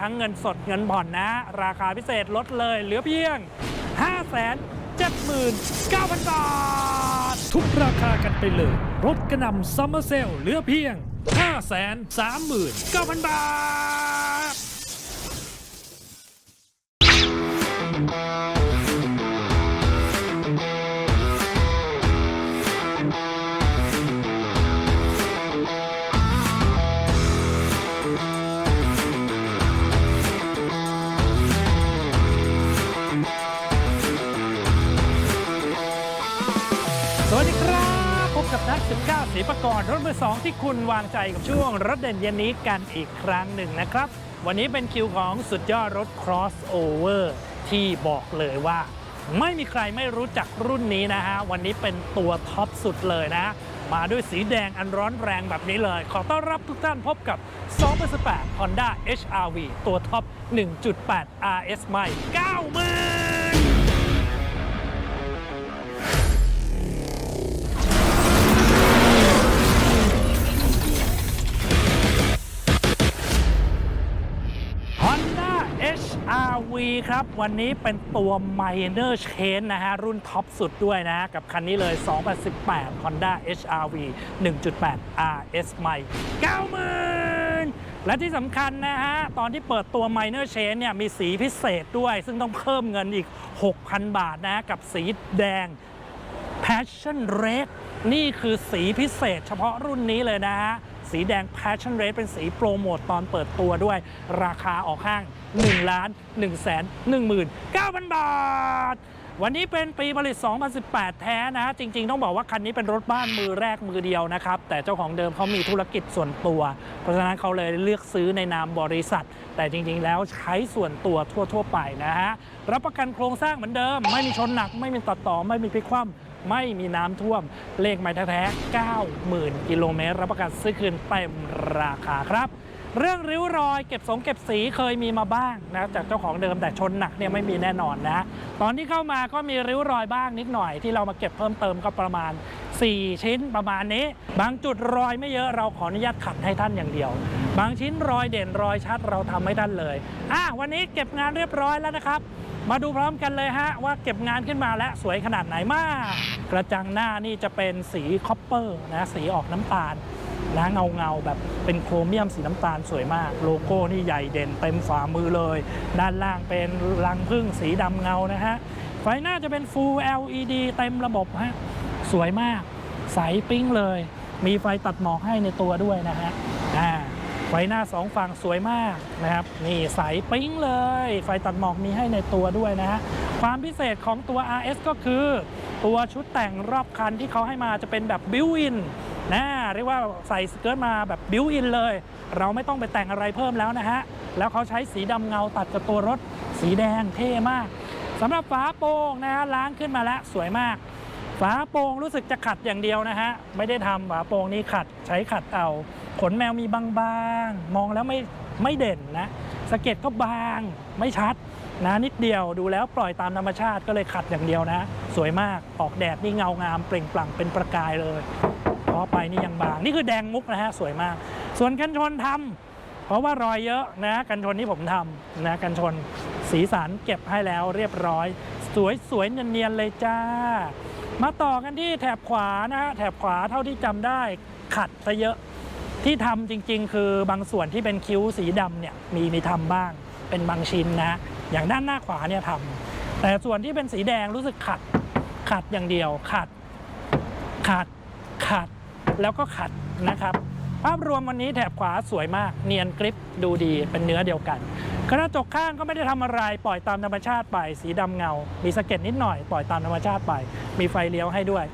ทั้งเงินสดเงินผ่อนนะ ราคาพิเศษลดเลยเหลือเพียง 5 7 9 0 0 0 บาท ทุกราคากันไปเลยรถกระหนำซัมเมอร์เซลเหลือเพียง 5 3 9 0 0 0 บาท 19สีประกรณ์รถมือสองที่คุณวางใจกับช่วงรถเด่นเย็นนี้กันอีกครั้งหนึ่งนะครับ วันนี้เป็นคิวของสุดยอดรถ crossover ที่บอกเลยว่า ไม่มีใครไม่รู้จักรุ่นนี้นะฮะ วันนี้เป็นตัวท็อปสุดเลยนะ มาด้วยสีแดงอันร้อนแรงแบบนี้เลย ขอต้อนรับทุกท่านพบกับ 2018 Honda HRV ตัวท็อป 1.8 RS ใหม่ 90,000 ครับ วันนี้เป็นตัว Minor Change นะฮะ รุ่นท็อปสุดด้วยนะ กับคันนี้เลย 2018 Honda HRV 1.8 RS ใหม่90,000 และที่สำคัญนะฮะ ตอนที่เปิดตัว Minor Change เนี่ย มีสีพิเศษด้วย ซึ่งต้องเพิ่มเงินอีก 6,000 บาทนะ กับสีแดง Passion Red นี่คือสีพิเศษเฉพาะรุ่นนี้เลยนะฮะ สีแดง Passion Red เป็นสีโปรโมตตอนเปิดตัวด้วย ราคาออกห้าง 1 ล้าน1 1 9,000 บาท วันนี้เป็นปีผลิต 2018 แท้นะ จริง ๆ ต้องบอกว่าคันนี้เป็นรถบ้านมือแรกมือเดียวนะครับ แต่เจ้าของเดิมเขามีธุรกิจส่วนตัว เพราะฉะนั้นเขาเลยเลือกซื้อในนามบริษัท แต่จริง ๆ แล้วใช้ส่วนตัวทั่ว ๆ ไปนะฮะ รับประกันโครงสร้างเหมือนเดิม ไม่มีชนหนัก ไม่มีตัดต่อ ไม่มีพลิกคว่ำ ไม่มีน้ำท่วม เลขไม่แท้ๆ90,000 กิโลเมตร รับประกันซื้อคืนเต็มราคาครับ เรื่องริ้วรอยเก็บสงเก็บสีเคยมีมาบ้างนะจากเจ้าของเดิมแต่ชนหนักเนี่ยไม่มีแน่นอนนะ ตอนที่เข้ามาก็มีริ้วรอยบ้างนิดหน่อยที่เรามาเก็บเพิ่มเติมก็ประมาณ 4 ชิ้นประมาณนี้ บางจุดรอยไม่เยอะเราขออนุญาตขัดให้ท่านอย่างเดียว บางชิ้นรอยเด่นรอยชัดเราทำให้ท่านเลยอะวันนี้เก็บงานเรียบร้อยแล้วนะครับ มาดูพร้อมกันเลยฮะ ว่าเก็บงานขึ้นมาแล้วสวยขนาดไหนมาก กระจังหน้านี่จะเป็นสีคอปเปอร์นะสีออกน้ำตาลนะเงาเงาแบบเป็นโครเมียมสีน้ำตาลสวยมาก โลโก้นี่ใหญ่เด่นเต็มฝ่ามือเลย ด้านล่างเป็นรังพึ่งสีดำเงานะฮะ ไฟหน้าจะเป็น Full LED เต็มระบบฮะ สวยมาก ใสปิ้งเลย มีไฟตัดหมอกให้ในตัวด้วยนะฮะอ่า ไฟหน้าสองฝั่งสวยมากนะครับ นี่ใสปิ้งเลย ไฟตัดหมอกมีให้ในตัวด้วยนะฮะ ความพิเศษของตัว RS ก็คือ ตัวชุดแต่งรอบคันที่เขาให้มาจะเป็นแบบบิวอินนะเรียกว่าใส่สเกิร์ตมาแบบบิวอินเลย เราไม่ต้องไปแต่งอะไรเพิ่มแล้วนะฮะ แล้วเขาใช้สีดำเงาตัดกับตัวรถ สีแดงเท่มากสำหรับฝาโปร่งนะฮะล้างขึ้นมาแล้วสวยมาก ฝาโปร่งรู้สึกจะขัดอย่างเดียวนะฮะ ไม่ได้ทำฝาโปร่งนี่ขัดใช้ขัดเอา ขนแมวมีบางๆ มองแล้วไม่ไม่เด่นนะสะเก็ดก็บางไม่ชัดนะนิดเดียวดูแล้วปล่อยตามธรรมชาติก็เลยขัดอย่างเดียวนะ สวยมากออกแดดนี่เงางามเปล่งปลั่งเป็นประกายเลยพอไปนี่ยังบาง นี่คือแดงมุกนะฮะสวยมาก ส่วนกันชนทำเพราะว่ารอยเยอะนะกันชนที่ผมทำนะกันชนสีสันเก็บให้แล้วเรียบร้อย สวยสวยเนียนๆเลยจ้า มาต่อกันที่แถบขวานะฮะแถบขวาเท่าที่จำได้ขัดซะเยอะที่ทำจริง ๆ คือบางส่วนที่เป็นคิ้วสีดำเนี่ยมีมีทำบ้างเป็นบางชิ้นนะอย่างด้านหน้าขวาเนี่ยทำแต่ส่วนที่เป็นสีแดงรู้สึกขัดขัดอย่างเดียวขัดขัดขัดแล้วก็ขัดนะครับ ภาพรวมวันนี้แถบขวาสวยมาก เนียนกริปดูดีเป็นเนื้อเดียวกัน กระจกข้างก็ไม่ได้ทำอะไรปล่อยตามธรรมชาติไป สีดำเงา มีสะเก็ดนิดหน่อยปล่อยตามธรรมชาติไป มีไฟเลี้ยวให้ด้วย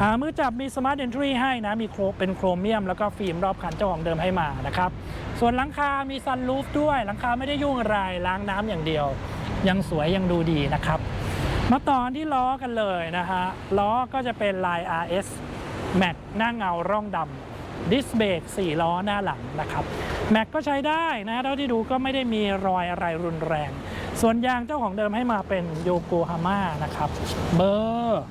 หามือจับมีสมาร์ท e อนทรีให้นะ มีโครเป็นโครเมียม แล้วก็ฟิล์มรอบคันเจ้าของเดิมให้มานะครับ ส่วนหลังคา มีซันรูฟด้วย หลังคาไม่ได้ยุ่งอะไรล้างน้ำอย่างเดียว ยังสวยยังดูดีนะครับ มาต่อนที่ล้อกันเลยนะฮะล้อก็จะเป็นลาย RS แม็กหน้าเงาร่องดำ ดิสเบรก4ล้อหน้าหลังนะครับแม็กก็ใช้ได้นะเท่าที่ดูก็ไม่ได้มีรอยอะไรรุนแรง ส่วนยางเจ้าของเดิมให้มาเป็นโยโกฮาม่านะครับ เบอร์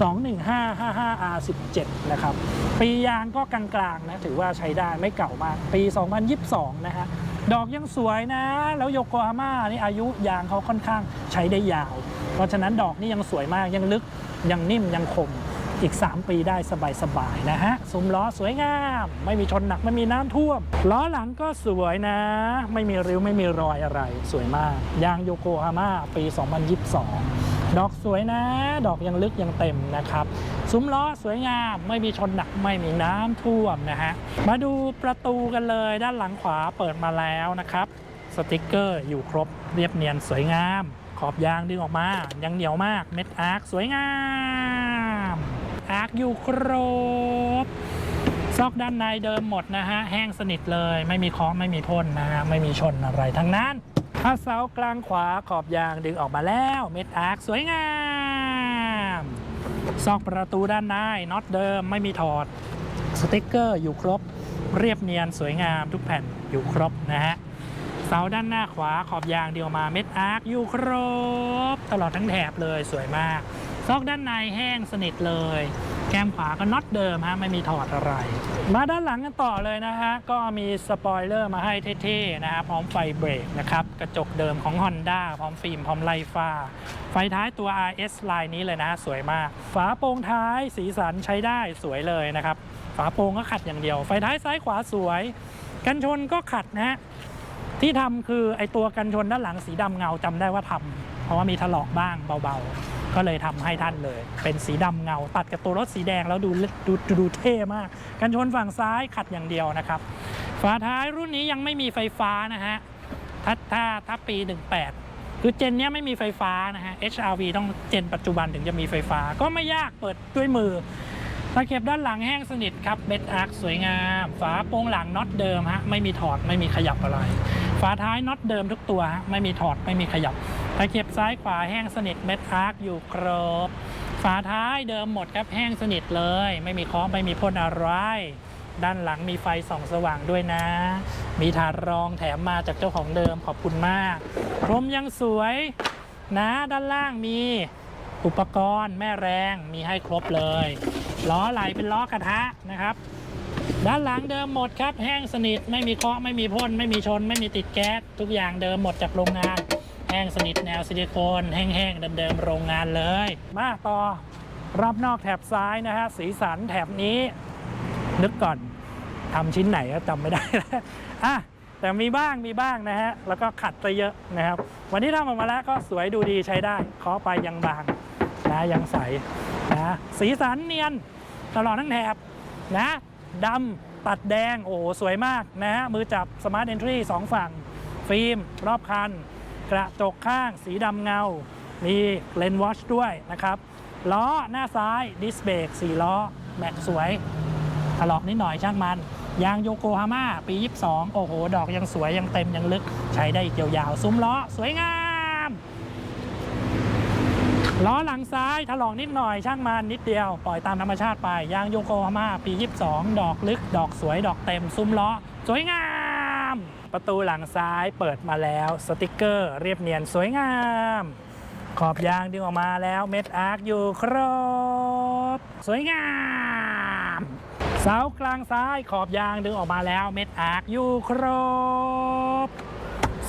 21555R17 นะครับ ปียางก็กลางๆนะถือว่าใช้ได้ไม่เก่ามาก ปี 2022 นะฮะดอกยังสวยนะ แล้วโยโกฮาม่านี่อายุยางเขาค่อนข้างใช้ได้ยาว เพราะฉะนั้นดอกนี่ยังสวยมากยังลึกยังนิ่มยังคม อีก 3 ปีได้สบายๆนะฮะซุ้มล้อสวยงาม ไม่มีชนหนักไม่มีน้ำท่วม ล้อหลังก็สวยนะ ไม่มีริ้วไม่มีรอยอะไร สวยมาก ยางโยโกฮาม่าปี 2022 ดอกสวยนะ ดอกยังลึกยังเต็มนะครับซุ้มล้อสวยงามไม่มีชนหนักไม่มีน้ำท่วมนะฮะมาดูประตูกันเลยด้านหลังขวาเปิดมาแล้วนะครับสติกเกอร์อยู่ครบเรียบเนียนสวยงาม ขอบยางดึงออกมา ยังเหนียวมากเม็ดอาร์คสวยงาม อาร์คอยู่ครบ ซอกด้านในเดิมหมดนะฮะ แห้งสนิทเลย ไม่มีเคาะไม่มีพ่นนะฮะ ไม่มีชนอะไรทั้งนั้นถ้าเสากลางขวาขอบยางดึงออกมาแล้ว เม็ดอาร์คสวยงาม ซอกประตูด้านในน็อตเดิมไม่มีถอด สติกเกอร์อยู่ครบ เรียบเนียนสวยงามทุกแผ่นอยู่ครบนะฮะเสาด้านหน้าขวาขอบยางเดียวมาเม็ดอาร์คอยู่ครบ ตลอดทั้งแถบเลยสวยมาก ซอกด้านในแห้งสนิทเลย แก้มขวาก็น็อตเดิมฮะไม่มีถอดอะไร มาด้านหลังกันต่อเลยนะฮะ ก็มีสปอยเลอร์มาให้เท่ๆนะฮะพร้อมไฟเบรกนะครับ กระจกเดิมของ Honda พร้อมฟิล์มพร้อมไลฟ้า ไฟท้ายตัว RS ลายนี้เลยนะฮะสวยมาก ฝาโปร่งท้ายสีสันใช้ได้สวยเลยนะครับ ฝาโปร่งก็ขัดอย่างเดียว ไฟท้ายซ้ายขวาสวย กันชนก็ขัดนะฮะที่ทำคือไอตัวกันชนด้านหลังสีดำเงาจำได้ว่าทำเพราะว่ามีถลอกบ้างเบาๆ ก็เลยทำให้ท่านเลย เป็นสีดำเงา ตัดกับตัวรถสีแดงแล้วดูดูดูดูเท่มาก กันชนฝั่งซ้ายขัดอย่างเดียวนะครับฝาท้ายรุ่นนี้ยังไม่มีไฟฟ้านะฮะถ้าถ้าถ้าปี 18 คือเจนเนี้ยไม่มีไฟฟ้านะฮะ HRV ต้องเจนปัจจุบันถึงจะมีไฟฟ้า ก็ไม่ยากเปิดด้วยมือตะเข็บด้านหลังแห้งสนิทครับเบดอาร์คสวยงาม ฝาโปรงหลังน็อตเดิมฮะไม่มีถอดไม่มีขยับอะไร ฝาท้ายน็อตเดิมทุกตัวฮะไม่มีถอดไม่มีขยับ ตะเข็บซ้ายขวาแห้งสนิทเบดอาร์คอยู่ครบ ฝาท้ายเดิมหมดครับแห้งสนิทเลย ไม่มีเคาะไม่มีพ่นอะไร ด้านหลังมีไฟส่องสว่างด้วยนะ มีถาดรองแถมมาจากเจ้าของเดิมขอบคุณมากพรมยังสวยนะด้านล่างมีอุปกรณ์แม่แรงมีให้ครบเลยล้อไหลเป็นล้อกระทะนะครับ ด้านหลังเดิมหมดครับแห้งสนิทไม่มีเคาะไม่มีพ่นไม่มีชน ไม่มีติดแก๊สทุกอย่างเดิมหมดจากโรงงาน ห้งสนิทแนวซิลิโคนแห้งๆเดิมๆโรงงานเลย มาต่อรอบนอกแถบซ้ายนะฮะสีสันแถบนี้ นึกก่อนทำชิ้นไหนก็จำไม่ได้แล้วอะแต่มีบ้างมีบ้างนะฮะ แล้วก็ขัดไปเยอะนะครับ วันนี้ทำออกมาแล้วก็สวยดูดีใช้ได้เคาะไปยังบางนะยังใสนะสีสันเนียนตลอดทั้งแถบนะดำตัดแดง โอ้โห สวยมากนะฮะ มือจับสมาร์ทเอนทรีสองฝั่ง ฟิล์ม รอบคัน กระจกข้างสีดำเงา มีเลนวอชด้วยนะครับ ล้อหน้าซ้ายดิสเบรกสี่ล้อ แม็กสวยถลอกนิดหน่อยช่างมัน ยางโยโกฮาม่าปี 22 โอ้โห ดอกยังสวยยังเต็มยังลึก ใช้ได้อีกยาวๆซุ้มล้อ สวยงามล้อหลังซ้ายถลอกนิดหน่อยช่างมันนิดเดียว ปล่อยตามธรรมชาติไป ยางโยโกฮาม่าปี 22 ดอกลึก ดอกสวยดอกเต็มซุ้มล้อ สวยงาม ประตูหลังซ้ายเปิดมาแล้ว สติกเกอร์เรียบเนียนสวยงาม ขอบยางดึงออกมาแล้วเม็ดอาร์คอยู่ครบ สวยงามเสากลางซ้ายขอบยางดึงออกมาแล้วเม็ดอาร์คอยู่ครบ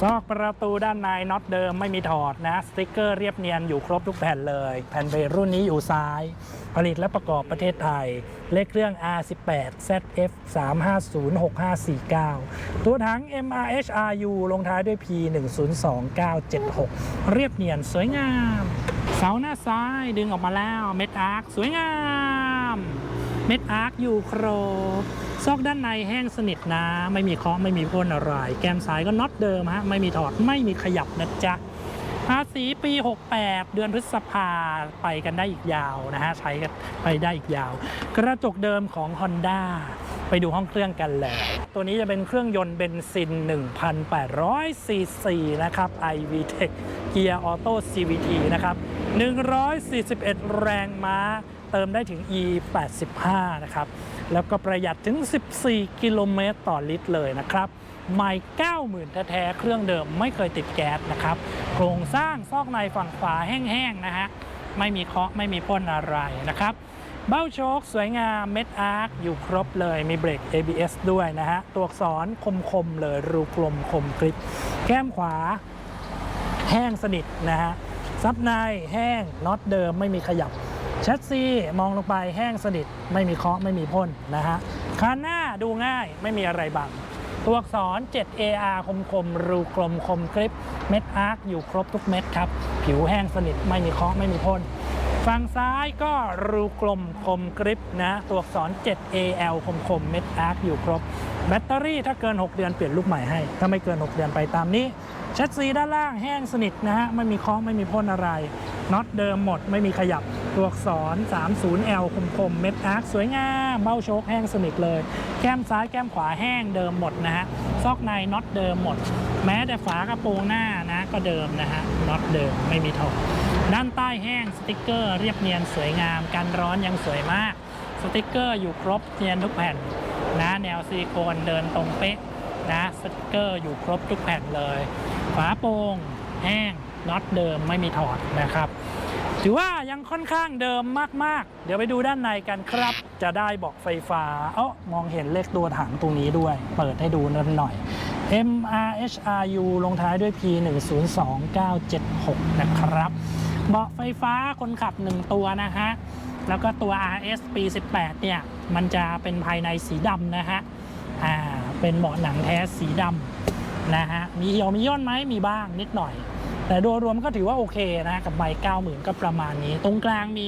ซอกประตูด้านในน็อตเดิมไม่มีถอดนะ สติกเกอร์เรียบเนียนอยู่ครบทุกแผ่นเลย แผ่นเบรรุ่นนี้อยู่ซ้าย ผลิตและประกอบประเทศไทย เลขเครื่อง R18 ZF 3506549 ตัวถัง MRHRU ลงท้ายด้วย P 102976 เรียบเนียนสวยงาม เสาหน้าซ้ายดึงออกมาแล้ว เม็ดอาร์คสวยงาม เม็ดอาร์คอยู่ครบ ซอกด้านในแห้งสนิทนะ ไม่มีเคาะไม่มีพ่นอะไร แก้มซ้ายก็น็อตเดิมฮะไม่มีถอดไม่มีขยับนะจ๊ะภาษีปี 68 เดือนพฤษภาไปกันได้อีกยาวนะฮะ ใช้กันไปได้อีกยาว กระจกเดิมของ Honda ไปดูห้องเครื่องกันเลยตัวนี้จะเป็นเครื่องยนต์เบนซิน 1,800 ซีซีนะครับ iVTEC เกียร์ออโต้ CVT นะครับ 141 แรงม้า เติมได้ถึง E 85 นะครับ แล้วก็ประหยัดถึง 14 กิโลเมตรต่อลิตรเลยนะครับไม่90,000 แท้ๆ เครื่องเดิมไม่เคยติดแก๊สนะครับ โครงสร้างซอกในฝั่งขวาแห้งๆ นะฮะ ไม่มีเคาะไม่มีพ่นอะไรนะครับ เบ้าโชคสวยงามเม็ดอาร์คอยู่ครบเลย มีเบรก ABS ด้วยนะฮะ ตัวอักษรคมๆ เลย รูกลมคมกริบ แก้มขวา แห้งสนิทนะฮะ ซับในแห้งน็อตเดิมไม่มีขยับ แชสซีมองลงไปแห้งสนิทไม่มีเคาะไม่มีพ่นนะฮะคานหน้าดูง่ายไม่มีอะไรบัง ตัวอักษร 7AR คมคมรูกลมคมกริบเม็ดอาร์คอยู่ครบทุกเม็ดครับ ผิวแห้งสนิทไม่มีเคาะไม่มีพ่นฝั่งซ้ายก็รูกลมคมกริบนะ ตัวอักษร 7AL คมคมเม็ดอาร์คอยู่ครบ แบตเตอรี่ถ้าเกิน 6 เดือนเปลี่ยนลูกใหม่ให้ ถ้าไม่เกิน 6 เดือนไปตามนี้แชสซีด้านล่างแห้งสนิทนะฮะไม่มีเคาะไม่มีพ่นอะไรน็อตเดิมหมดไม่มีขยับ ตัวอักษร 30L คมคมๆ เม็ดอาร์คสวยงามเบ้าโชคแห้งสนิทเลย แก้มซ้ายแก้มขวาแห้งเดิมหมดนะฮะ ซอกในน็อตเดิมหมด แม้แต่ฝากระโปรงหน้านะก็เดิมนะฮะน็อตเดิมไม่มีถอดด้านใต้แห้งสติกเกอร์เรียบเนียนสวยงาม กันร้อนยังสวยมาก สติกเกอร์อยู่ครบเนียนทุกแผ่นนะแนวซิลิโคนเดินตรงเป๊ะนะสติกเกอร์อยู่ครบทุกแผ่นเลย ฝาโปรงแห้งน็อตเดิมไม่มีถอดนะครับ ถือว่ายังค่อนข้างเดิมมาก ๆ เดี๋ยวไปดูด้านในกันครับ จะได้เบอกไฟฟ้า เอ้ามองเห็นเลขตัวถังตรงนี้ด้วย เปิดให้ดูนิดหน่อย MRHRU ลงท้ายด้วย P 1 0 2 9 7 6 นะครับ เบาะไฟฟ้าคนขับ 1 ตัวนะฮะ แล้วก็ตัว RS ปี 18 เนี่ย มันจะเป็นภายในสีดำนะฮะ อ่า เป็นเบาะหนังแท้สีดำนะฮะ มีเหี่ยวมีย่นไหมมีบ้างนิดหน่อย แต่โดยรวมก็ถือว่าโอเคนะกับใบ90,000 ก็ประมาณนี้ ตรงกลางมี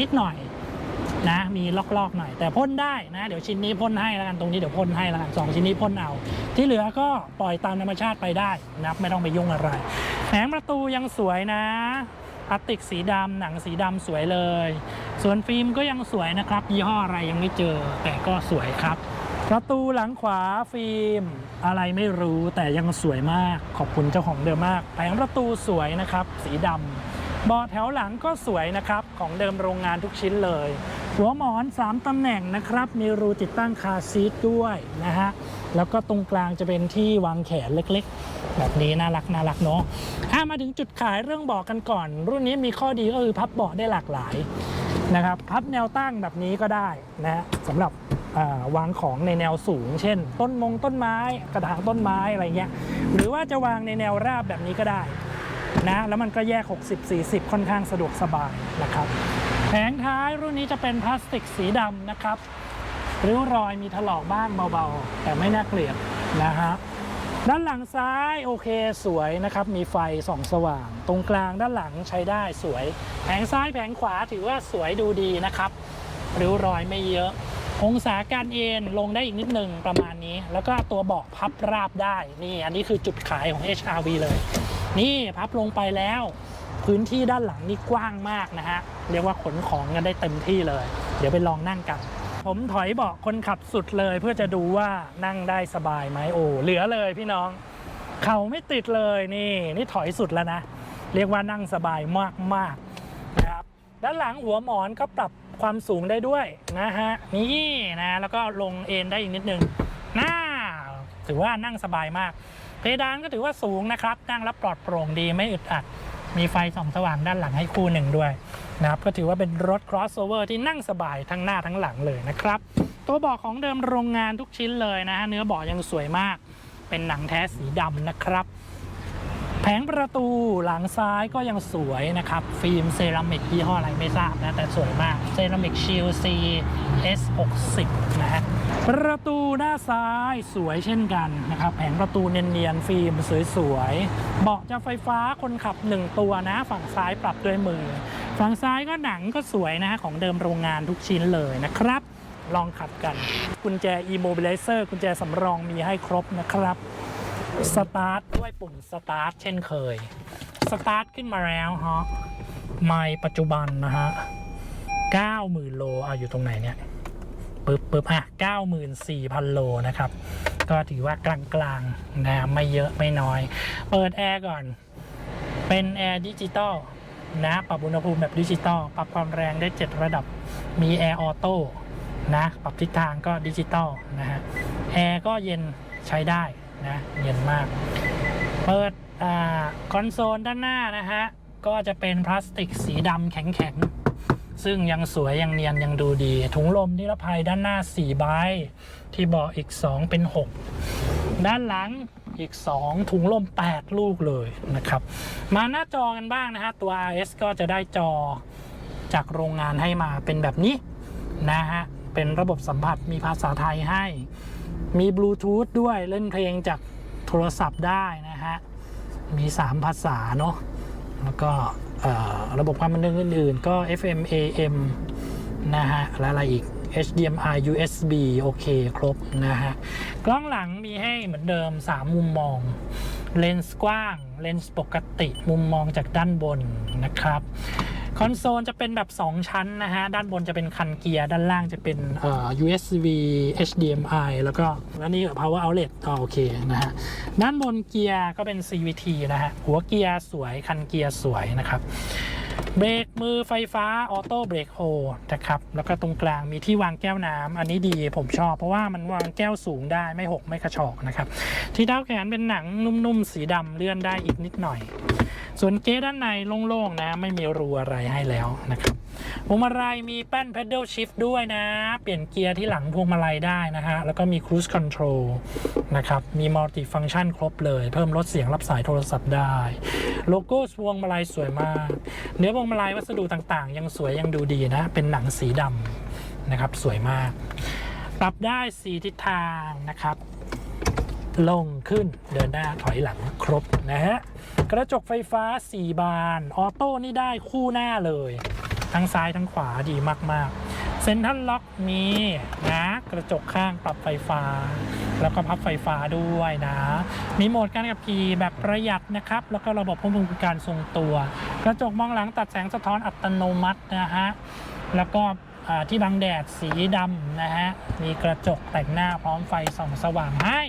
นิดหน่อยนะมีลอกๆหน่อย แต่พ่นได้นะ เดี๋ยวชิ้นนี้พ่นให้แล้วกันตรงนี้เดี๋ยวพ่นให้แล้วกันสองชิ้นนี้พ่นเอา ที่เหลือก็ปล่อยตามธรรมชาติไปได้นะไม่ต้องไปยุ่งอะไรแผงประตูยังสวยนะพลาสติกสีดำหนังสีดำสวยเลย ส่วนฟิล์มก็ยังสวยนะครับ ยี่ห้ออะไรยังไม่เจอ แต่ก็สวยครับ ประตูหลังขวาฟิล์มอะไรไม่รู้แต่ยังสวยมากขอบคุณเจ้าของเดิมมากแผงประตูสวยนะครับ สีดำเบาะแถวหลังก็สวยนะครับ ของเดิมโรงงานทุกชิ้นเลย หัวหมอน 3 ตำแหน่งนะครับ มีรูติดตั้งคาซีทด้วยนะฮะ แล้วก็ตรงกลางจะเป็นที่วางแขนเล็กๆ แบบนี้น่ารักน่ารักเนาะอะมาถึงจุดขายเรื่องเบาะกันก่อน รุ่นนี้มีข้อดีก็คือพับเบาะได้หลากหลายนะครับ พับแนวตั้งแบบนี้ก็ได้นะฮะสำหรับ วางของในแนวสูง เช่น ต้นมงต้นไม้กระถางต้นไม้อะไรเงี้ยหรือว่าจะวางในแนวราบแบบนี้ก็ได้นะแล้วมันก็แยก 60-40 ค่อนข้างสะดวกสบายนะครับแผงท้ายรุ่นนี้จะเป็นพลาสติกสีดำนะครับริ้วรอยมีถลอกบ้างเบาๆ แต่ไม่น่าเกลียดนะฮะด้านหลังซ้ายโอเคสวยนะครับ มีไฟส่องสว่าง ตรงกลางด้านหลังใช้ได้สวย แผงซ้ายแผงขวาถือว่าสวยดูดีนะครับ ริ้วรอยไม่เยอะ องศาการเอ็นลงได้อีกนิดหนึ่งประมาณนี้ แล้วก็ตัวเบาะพับราบได้ นี่อันนี้คือจุดขายของ HRV เลย นี่พับลงไปแล้ว พื้นที่ด้านหลังนี่กว้างมากนะฮะ เรียกว่าขนของกันได้เต็มที่เลย เดี๋ยวไปลองนั่งกัน ผมถอยเบาะคนขับสุดเลยเพื่อจะดูว่านั่งได้สบายไหมโอ้เหลือเลยพี่น้อง เข่าไม่ติดเลยนี่นี่ถอยสุดแล้วนะ เรียกว่านั่งสบายมากมากๆนะครับด้านหลังหัวหมอนก็ปรับ ความสูงได้ด้วยนะฮะนี่นะแล้วก็ลงเอนได้อีกนิดนึงน่าถือว่านั่งสบายมาก เพดานก็ถือว่าสูงนะครับ นั่งแล้วปลอดโปร่งดีไม่อึดอัด มีไฟส่องสว่างด้านหลังให้คู่หนึ่งด้วยนะครับก็ถือว่าเป็นรถ crossover ที่นั่งสบายทั้งหน้าทั้งหลังเลยนะครับ ตัวเบาะของเดิมโรงงานทุกชิ้นเลยนะฮะเนื้อเบาะยังสวยมาก เป็นหนังแท้สีดำนะครับ แผงประตูหลังซ้ายก็ยังสวยนะครับ ฟิล์มเซรามิกยี่ห้ออะไรไม่ทราบนะ แต่สวยมากเซรามิกชิล C S60 นะฮะประตูหน้าซ้ายสวยเช่นกันนะครับ แผงประตูเนียนๆฟิล์มสวยๆเบาะจะไฟฟ้าคนขับ 1 ตัวนะ ฝั่งซ้ายปรับด้วยมือ ฝั่งซ้ายก็หนังก็สวยนะของเดิมโรงงานทุกชิ้นเลยนะครับ ลองขับกัน กุญแจ e-mobilizer กุญแจสำรองมีให้ครบนะครับ สตาร์ทด้วยปุ่มสตาร์ทเช่นเคย สตาร์ทขึ้นมาแล้วฮะไม่ปัจจุบันนะฮะ90,000โลเอาอยู่ตรงไหนเนี่ยปึ๊บปึ๊บอะ94,000โลนะครับ ก็ถือว่ากลางๆนะไม่เยอะไม่น้อย เปิดแอร์ก่อน เป็นแอร์ดิจิตอลนะปรับอุณหภูมิแบบดิจิตอลปรับความแรงได้ 7 ระดับมีแอร์ออโต้นะปรับทิศทางก็ดิจิตอลนะฮะแอร์ก็เย็นใช้ได้ นะเย็นมาก เปิดอาคอนโซลด้านหน้านะฮะ ก็จะเป็นพลาสติกสีดำแข็งๆ ซึ่งยังสวย ยังเนียน ยังดูดี ถุงลมนิรภัยด้านหน้า 4 ใบ ที่เบอกอีก 2 เป็น 6 ด้านหลังอีก 2 ถุงลม 8 ลูกเลยนะครับ มาหน้าจอกันบ้างนะฮะ ตัว RS ก็จะได้จอจากโรงงานให้มาเป็นแบบนี้นะฮะ เป็นระบบสัมผัสมีภาษาไทยให้ มีบลูทูธด้วยเล่นเพลงจากโทรศัพท์ได้นะฮะ มี 3 ภาษาเนาะแล้วก็ระบบความบันเทิงอื่นๆ ก็ FM AM นะฮะ และอะไรอีก HDMI USB โอเค ครบนะฮะ กล้องหลังมีให้เหมือนเดิม 3 มุมมอง เลนส์กว้าง เลนส์ปกติ มุมมองจากด้านบนนะครับ คอนโซลจะเป็นแบบ 2 ชั้นนะฮะ ด้านบนจะเป็นคันเกียร์ ด้านล่างจะเป็นอ่อ USB HDMI แล้วก็แล้วนี่ power outlet อ๋อโอเคนะฮะ ด้านบนเกียร์ก็เป็น CVT นะฮะ หัวเกียร์สวย คันเกียร์สวยนะครับ เบรกมือไฟฟ้าออโต้เบรกโฮนะครับ แล้วก็ตรงกลางมีที่วางแก้วน้ำอันนี้ดีผมชอบ เพราะว่ามันวางแก้วสูงได้ไม่หกไม่กระชอกนะครับ ที่เท้าแขนเป็นหนังนุ่มๆสีดำเลื่อนได้อีกนิดหน่อย ส่วนเก๊ด้านในโล่งๆนะ ไม่มีรูอะไรให้แล้วนะครับพวงมาลัยมีแป้น pedal shift ด้วยนะ เปลี่ยนเกียร์ที่หลังพวงมาลัยได้นะฮะ แล้วก็มี cruise control นะครับ มี multi function ครบเลย เพิ่มลดเสียงรับสายโทรศัพท์ได้ โลโก้พวงมาลัยสวยมาก เนื้อพวงมาลัยวัสดุต่างๆ ยังสวยยังดูดีนะ เป็นหนังสีดำนะครับ สวยมาก ปรับได้ 4 ทิศทางนะครับ ลงขึ้นเดินหน้าถอยหลังครบนะฮะ กระจกไฟฟ้า 4 บาน ออโต้นี่ได้คู่หน้าเลย ทั้งซ้ายทั้งขวาดีมากๆ เซ็นทรัลล็อกมีนะกระจกข้างปรับไฟฟ้า แล้วก็พับไฟฟ้าด้วยนะ มีโหมดการขับขี่แบบประหยัดนะครับ แล้วก็ระบบควบคุมการทรงตัว กระจกมองหลังตัดแสงสะท้อนอัตโนมัตินะฮะแล้วก็ที่บังแดดสีดำนะฮะ มีกระจกแต่งหน้าพร้อมไฟส่องสว่างให้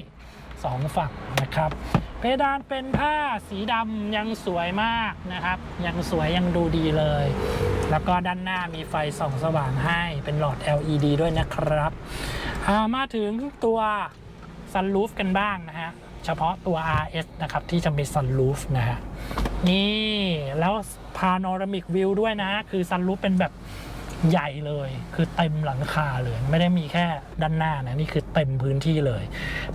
สองฝั่งนะครับ เพดานเป็นผ้าสีดำยังสวยมากนะครับ ยังสวยยังดูดีเลย แล้วก็ด้านหน้ามีไฟส่องสว่างให้เป็นหลอด LED ด้วยนะครับามาถึงตัวซันรูฟกันบ้างนะฮะ เฉพาะตัว RS นะครับ ที่จะมีซันรูฟนะฮะ นี่ แล้วพาโนรามิกวิวด้วยนะ คือซันรูฟเป็นแบบ ใหญ่เลยคือเต็มหลังคาเลย ไม่ได้มีแค่ด้านหน้านะนี่คือเต็มพื้นที่เลย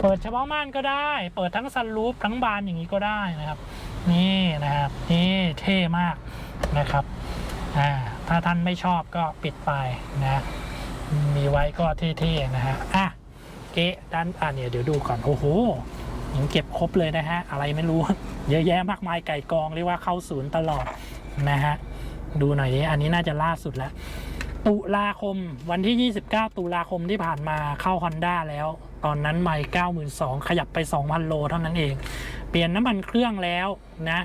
เปิดเฉพาะม่านก็ได้ เปิดทั้งซันรูฟทั้งบานอย่างนี้ก็ได้นะครับ นี่นะครับนี่เท่มากนะครับอ่าถ้าท่านไม่ชอบก็ปิดไปนะมีไว้ก็เท่ๆนะฮะอะเก๊ะด้านอะเนี่ยเดี๋ยวดูก่อนโอ้โหยังเก็บครบเลยนะฮะอะไรไม่รู้ เยอะแยะมากมายไก่กองเรียกว่าเข้าศูนย์ตลอดนะฮะ ดูหน่อยดิอันนี้น่าจะล่าสุดแล้ว ตุลาคมวันที่ 29 ตุลาคมที่ผ่านมาเข้า Honda แล้ว ตอนนั้นไม่92,000 ขยับไป 2,000 โลเท่านั้นเอง เปลี่ยนน้ำมันเครื่องแล้วนะ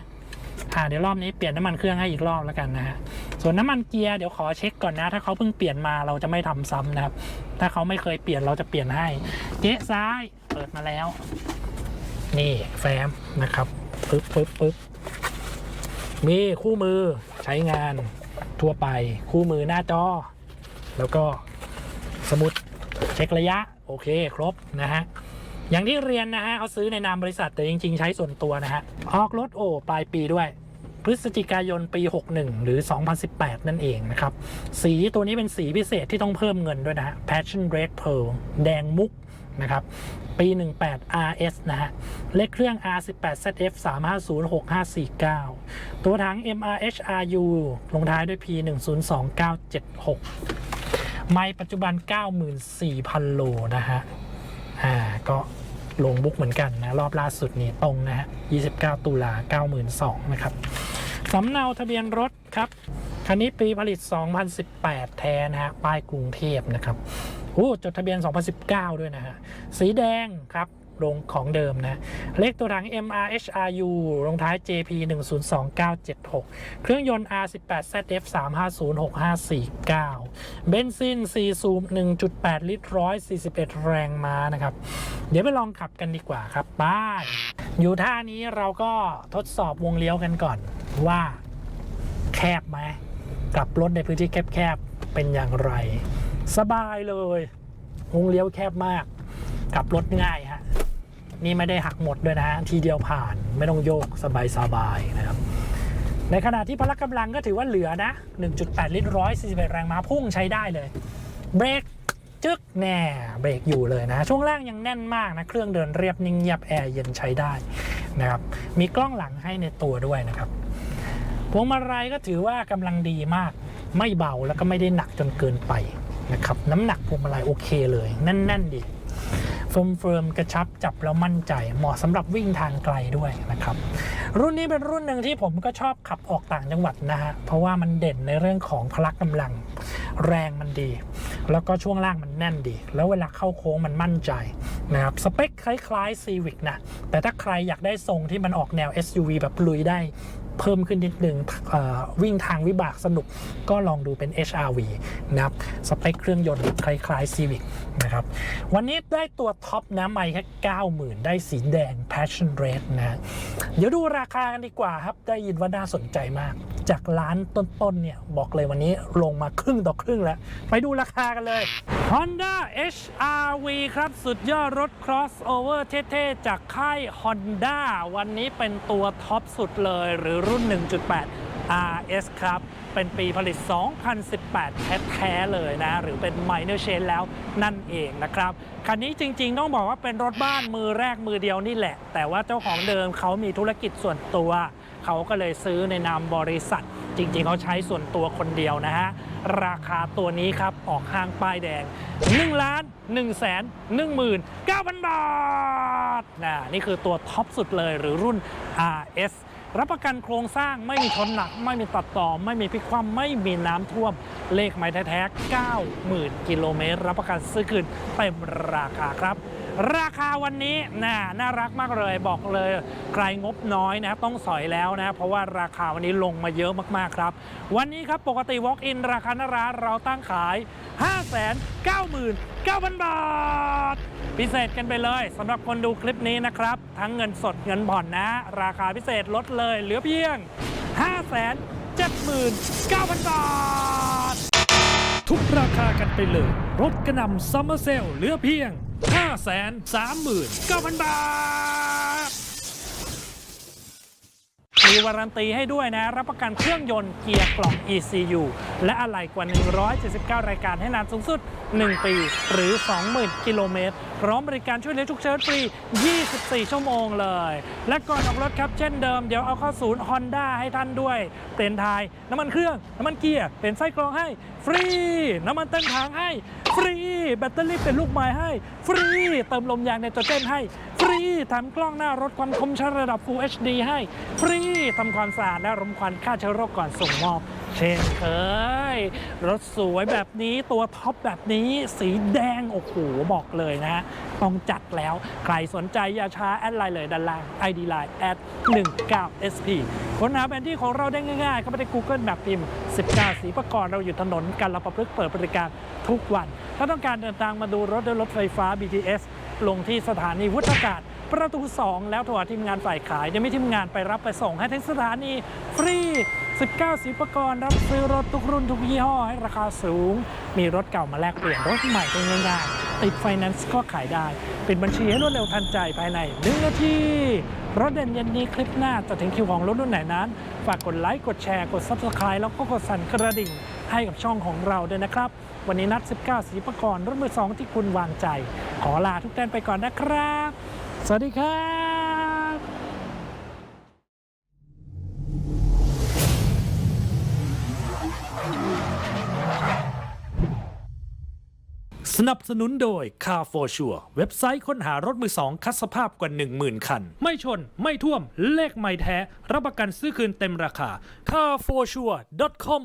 อ่าเดี๋ยวรอบนี้เปลี่ยนน้ำมันเครื่องให้อีกรอบแล้วกันนะฮะส่วนน้ำมันเกียร์เดี๋ยวขอเช็คก่อนนะ ถ้าเขาเพิ่งเปลี่ยนมาเราจะไม่ทำซ้ำนะครับ ถ้าเขาไม่เคยเปลี่ยนเราจะเปลี่ยนให้เก๊ซ้ายเปิดมาแล้ว นี่แฟ้มนะครับปึ๊บปึ๊บปึ๊บ มีคู่มือใช้งานทั่วไป คู่มือหน้าจอ แล้วก็สมุดเช็คระยะ โอเคครบนะฮะอย่างที่เรียนนะฮะเขาซื้อในนามบริษัทแต่จริง ๆ ใช้ส่วนตัวนะฮะออกรถโอปลายปีด้วย พฤศจิกายนปี 61 หรือ 2018 นั่นเองนะครับ สีตัวนี้เป็นสีพิเศษที่ต้องเพิ่มเงินด้วยนะฮะ Passion Red Pearl แดงมุกนะครับ ปี 18 RS นะฮะ เลขเครื่อง R18 ZF 3506549ตัวถัง MRHRU ลงท้ายด้วย P 102976 ไม่ปัจจุบัน 94,000 โลนะฮะ อ่า ก็ลงบุ๊กเหมือนกันนะ รอบล่าสุดนี่ตรงนะฮะ 29 ตุลา92,000 นะครับ สำเนาทะเบียนรถครับ คันนี้ปีผลิต 2018 แท้นะฮะ ป้ายกรุงเทพนะครับ โอ้จดทะเบียน 2019 ด้วยนะฮะ สีแดงครับลงของเดิมนะ เลขตัวถัง MRHRU ลงท้าย JP 102976 เครื่องยนต์ R18 ZF 3506549 เบนซิน 4 สูบ 1.8 ลิตร 141 แรงม้านะครับ เดี๋ยวไปลองขับกันดีกว่าครับไป้ายอยู่ท่านี้เราก็ทดสอบวงเลี้ยวกันก่อนว่าแคบไหมกลับรถในพื้นที่แคบๆ เป็นอย่างไร สบายเลยวงเลี้ยวแคบมากกลับรถง่ายฮะนี่ไม่ได้หักหมดด้วยนะ ทีเดียวผ่านไม่ต้องโยกสบายๆนะครับ ในขณะที่พละกำลังก็ถือว่าเหลือนะ 1.8 ลิตร141แรงม้าพุ่งใช้ได้เลย เบรกจึกแน่เบรกอยู่เลยนะ ช่วงล่างยังแน่นมากนะ เครื่องเดินเรียบนิ่งเงียบแอร์เย็นใช้ได้นะครับ มีกล้องหลังให้ในตัวด้วยนะครับพวงมาลัยก็ถือว่ากำลังดีมาก ไม่เบาแล้วก็ไม่ได้หนักจนเกินไป นะครับน้ำหนักพวงมาลัยโอเคเลย แน่นๆดีเฟิร์มเฟิร์มกระชับจับแล้วมั่นใจ เหมาะสำหรับวิ่งทางไกลด้วยนะครับ รุ่นนี้เป็นรุ่นหนึ่งที่ผมก็ชอบขับออกต่างจังหวัดนะฮะ เพราะว่ามันเด่นในเรื่องของพละกำลัง แรงมันดี แล้วก็ช่วงล่างมันแน่นดี แล้วเวลาเข้าโค้งมันมั่นใจนะครับ สเปคคล้ายๆ Civic นะ แต่ถ้าใครอยากได้ทรงที่มันออกแนว SUV แบบลุยได้ เพิ่มขึ้นนิดนึงเอ่อวิ่งทางวิบากสนุกก็ลองดูเป็น HRV นะครับสเปคเครื่องยนต์คล้ายๆ Civic นะครับวันนี้ได้ตัวท็อปนะไม่แค่90,000 ได้สีแดง Passion Red นะเดี๋ยวดูราคากันดีกว่าครับ ได้ยินว่าน่าสนใจมาก จากร้านต้นๆเนี่ยบอกเลยวันนี้ลงมาครึ่งต่อครึ่งแล้ว ไปดูราคากันเลย Honda HRV ครับสุดยอดรถ crossover เท่ๆ จากค่าย Honda วันนี้เป็นตัวท็อปสุดเลยหรือรุ่น 1.8 RS ครับ เป็นปีผลิต 2018 แท้ๆเลยนะ หรือเป็น minor change แล้วนั่นเองนะครับ คันนี้จริงๆ ต้องบอกว่าเป็นรถบ้านมือแรกมือเดียวนี่แหละ แต่ว่าเจ้าของเดิมเขามีธุรกิจส่วนตัว เขาก็เลยซื้อในนามบริษัท จริงๆ เขาใช้ส่วนตัวคนเดียวนะฮะ ราคาตัวนี้ครับออกห้างป้ายแดง1ล้าน1แสน1หมื่น9,000 บาทนะนี่คือตัวท็อปสุดเลยหรือรุ่น RS รับประกันโครงสร้างไม่มีชนหนัก ไม่มีตัดต่อ ไม่มีพลิกคว่ำไม่มีน้ำท่วม เลขไม้แท้ๆ90,000 กิโลเมตร รับประกันซื้อคืนเต็มราคาครับ ราคาวันนี้น่าน่ารักมากเลยบอกเลยใครงบน้อยนะต้องสอยแล้วนะ เพราะว่าราคาวันนี้ลงมาเยอะมากๆครับ วันนี้ครับปกติ Walk in ราคาหน้าร้านเราตั้งขาย 599,000 บาท พิเศษกันไปเลยสำหรับคนดูคลิปนี้นะครับ ทั้งเงินสดเงินผ่อนนะ ราคาพิเศษลดเลยเหลือเพียง 579,000 บาท ทุกราคากันไปเลยรถกระนำซัมเมอร์เซลเหลือเพียง 539,000 บาท มีวารันตีให้ด้วยนะ รับประกันเครื่องยนต์เกียร์กล่อง ECU และอะไหล่กว่า 179 รายการให้นานสูงสุด 1 ปี หรือ 20,000 กิโลเมตร พร้อมบริการช่วยเหลือฉุกเฉินฟรี 24 ชั่วโมงเลย และก่อนออกรถครับ เช่นเดิม เดี๋ยวเอาเข้าศูนย์ Honda ให้ท่านด้วยเปลี่ยนทาย น้ำมันเครื่อง น้ำมันเกียร์ เปลี่ยนไส้กรองให้ ฟรี น้ำมันเต็มถังให้ ฟรี แบตเตอรี่เป็นลูกไม้ให้ ฟรี เติมลมยางในตัวเต้นให้ ฟรีทำกล้องหน้ารถความคมชัดระดับ Full HD ให้ ฟรีทำความสะอาดและรมควันฆ่าเชื้อโรคก่อนส่งมอบ เช่นเคย รถสวยแบบนี้ตัวท็อปแบบนี้สีแดง โอ้โห บอกเลยนะ ต้องจัดแล้ว ใครสนใจอย่าช้า แอดไลน์เลยด้านล่าง ID Line แอด19 SP ค้นหาแผนที่ของเราได้ง่ายๆ เข้าไปใน Google แบบพิมพ์ 19 สีประกอบเราอยู่ถนนกันละประพฤกษ์เปิดบริการทุกวัน ถ้าต้องการเดินทางมาดูรถด้วยรถไฟฟ้า BTS ลงที่สถานีวุฒากาศ ประตู 2 แล้วโทรหาทีมงานฝ่ายขายจะมีทีมงานไปรับไปส่งให้ทั้งสถานีฟรี 19สีประกรณ์รับซื้อรถทุกรุ่นทุกยี่ห้อให้ราคาสูง มีรถเก่ามาแลกเปลี่ยนรถใหม่ได้ง่ายๆติดไฟแนนซ์ก็ขายได้ปิดบัญชีให้รวดเร็วทันใจภายใน1นาทีรถเด่นเย็นนี้คลิปหน้าจะถึงคิวของรถรุ่นไหนนั้น ฝากกดไลค์กดแชร์กด Subscribe แล้วก็กดสั่นกระดิ่ง ให้กับช่องของเราด้วยนะครับ วันนี้นัด 19สีประกรณ์รถมือสองที่คุณวางใจ ขอลาทุกท่านไปก่อนนะครับ สวัสดีครับสนับสนุนโดย Car for Sure เว็บไซต์ค้นหารถมือสองคัดสภาพกว่า 10,000 คัน ไม่ชน ไม่ท่วม เลขไม่แท้ รับประกันซื้อคืนเต็มราคา carforsure.com